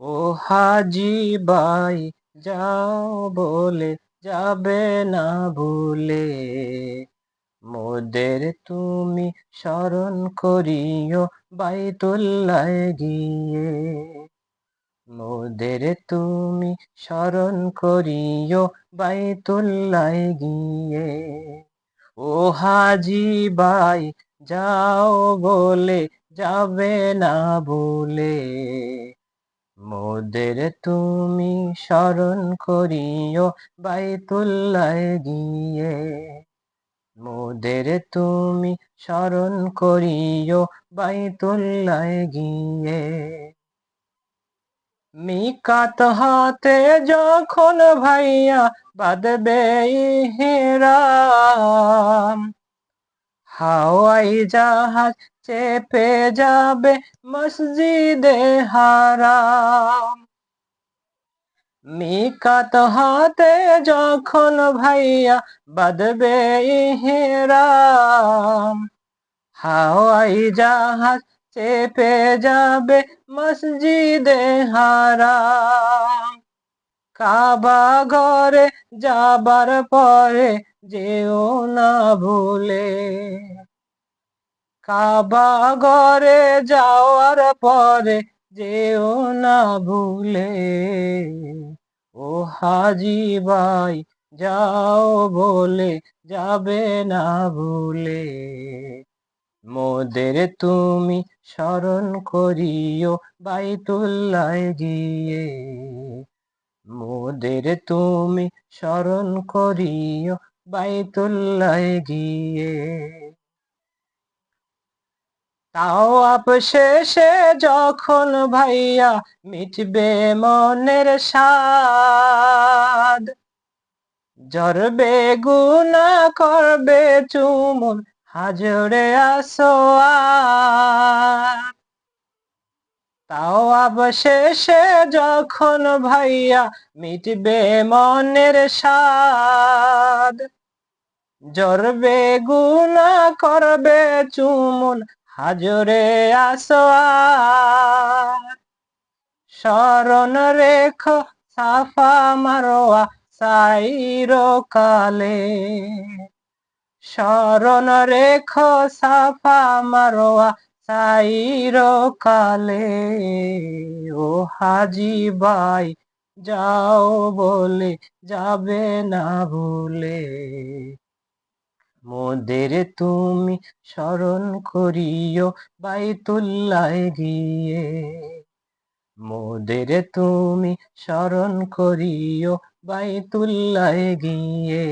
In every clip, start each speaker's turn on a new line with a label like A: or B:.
A: ও হাজি by যাও বলে যাবে না ভুলে। মোদের তুমি স্মরণ করিও বাইতুল্লায় গিয়ে। মোদের তুমি স্মরণ করিও বাইতুল্লায় গিয়ে। ও হাজি বাই যাও বলে যাবে না বলে মোদের তুমি স্মরণ করিও বাইতুল্লায় গিয়ে। মোদের তুমি স্মরণ করিও বাইতুল্লায় গিয়ে। মিকাত হাতে যখন ভাইয়া বাদবে হেরাম হাওয়াই জাহাজ চেপে যাবে মসজিদে হারাম। মিকাত হাতে যখন ভাইয়া বাদবে হেরাম হাওয়াই জাহাজ চেপে যাবে মসজিদে হারাম। কাবা ঘরে যাবার পরে যেও না ভুলে। কাবা ঘরে যাওয়ার পরে যেও না ভুলে। ও হাজি ভাই, যাও বলে যাবে না ভুলে। মোদের তুমি স্মরণ করিও বাইতুল্লায় গিয়ে। মোদের তুমি স্মরণ করিও, বাইতুল্লায় গিয়ে। তাও আপ শেষে যখন ভাইয়া মিটবে মনের সাদ জরবে গুনা করবে চুমুন হাজরে আসো অবশেষে যখন ভাইয়া মিটবে মনের সাদ জরবে গুনা করবে চুমুন হাজরে আসোয়ার স্মরণ রেখ সাফা মারোয়া সাইরো কালে স্মরণ রেখ সাফা মারোয়া সাইরো কালে, ও হাজি বাই যাও বলে যাবে না ভুলে। মোদের তুমি স্মরণ করিও বাইতুল্লায় গিয়ে। মোদের তুমি স্মরণ করিও বাইতুল্লায় গিয়ে।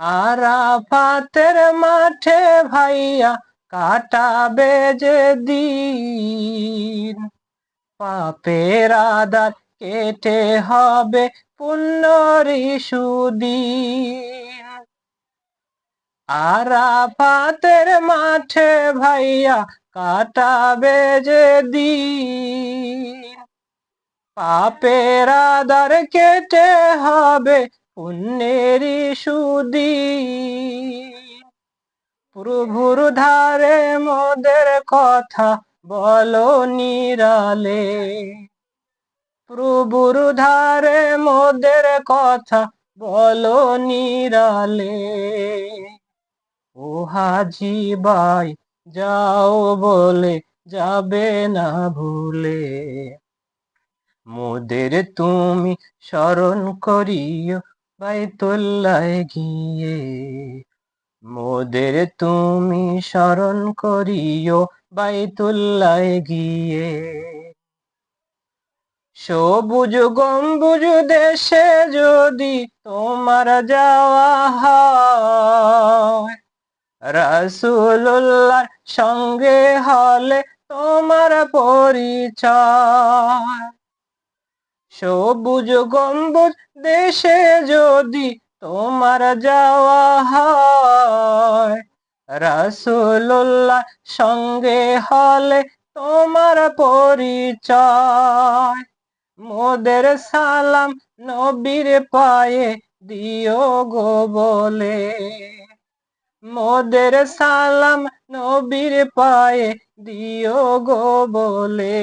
A: আরাফাতের মাঠে ভাইয়া কাটাবে যে দিন পাপের আদার কেটে হবে পুণ্যরি সুদিন আরাফাতের মাঠে ভাইয়া কাটাবে যে দিন পাপের আদার কেটে হবে পুণ্যেরই সুদি। প্রভুর ধারে মোদের কথা বলো নিরালে। প্রভুর ধারে মোদের কথা বলো নিরালে। ও হাজি বাই যাও বলে যাবে না ভুলে। মোদের তুমি স্মরণ করিও বাইতুল্লায় গিয়ে মোদের তুমি স্মরণ করিও বাইতুল্লায় গিয়ে। সবুজ গম্বুজ দেশে যদি তোমার যাওয়া হয় রাসুল্লাহ সঙ্গে হলে তোমার পরিচয়। সবুজ গম্বুজ দেশে যদি তোমার যাওয়া হয় রাসুল্লাহ সঙ্গে হলে তোমার পরিচয়। মোদের সালাম নবীর পায়ে দিও গো বলে। মোদের সালাম নবীর পায়ে দিও গো বলে,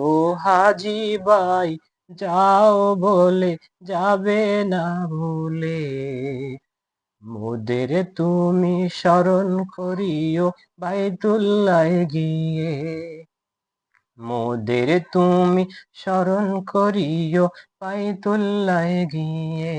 A: ও হাজি বাই যাও বলে, যাবে না ভুলে মোদের তুমি স্মরণ করিও বাইতুল্লাহ গিয়ে। মোদের তুমি স্মরণ করিও বাইতুল্লাহ গিয়ে।